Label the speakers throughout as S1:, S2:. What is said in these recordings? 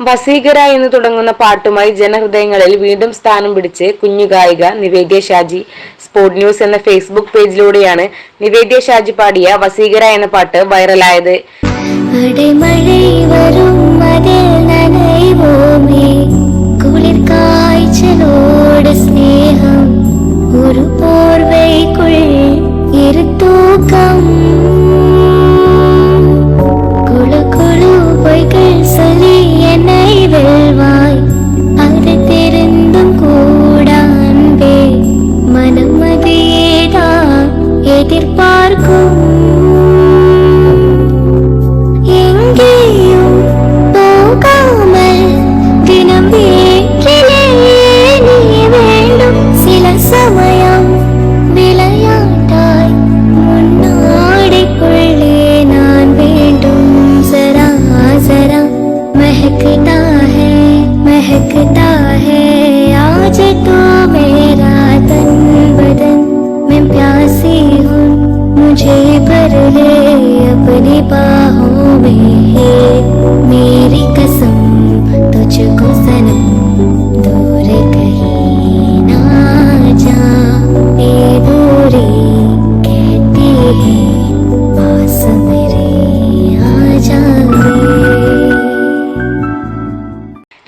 S1: വസീകര എന്ന് തുടങ്ങുന്ന പാട്ടുമായി ജനഹൃദയങ്ങളിൽ വീണ്ടും സ്ഥാനം പിടിച്ച് കുഞ്ഞു ഗായിക നിവേദ്യ ഷാജി സ്പോർട് ന്യൂസ് എന്ന ഫേസ്ബുക്ക് പേജിലൂടെയാണ് നിവേദ്യ ഷാജി പാടിയ വസീകര എന്ന പാട്ട് വൈറലായത്.
S2: സ്നേഹം. ഒരു പോർവൈക്കുള്ളിൽ ഇരുത്തൂക്കം.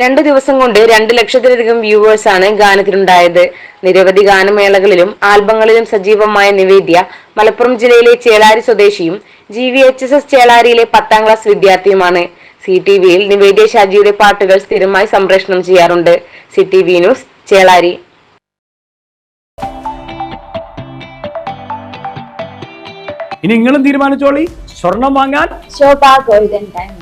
S1: രണ്ടു ദിവസം കൊണ്ട് രണ്ട് ലക്ഷത്തിലധികം വ്യൂവേഴ്സ് ആണ് ഗാനത്തിനുണ്ടായത് നിരവധി ഗാനമേളകളിലും ആൽബങ്ങളിലും സജീവമായ നിവേദ്യ മലപ്പുറം ജില്ലയിലെ ചേളാരി സ്വദേശിയും G V H S S ചേളാരിയിലെ പത്താം ക്ലാസ് വിദ്യാർത്ഥിയുമാണ്. സി ടി വിയിൽ നിവേദ്യ ഷാജിയുടെ പാട്ടുകൾ സ്ഥിരമായി സംപ്രേഷണം ചെയ്യാറുണ്ട്. C T V news Chelari.
S3: ഇനി നിങ്ങളും തീരുമാനിച്ചോളി. സ്വർണം വാങ്ങാൻ.
S4: Shobha golden Diamonds.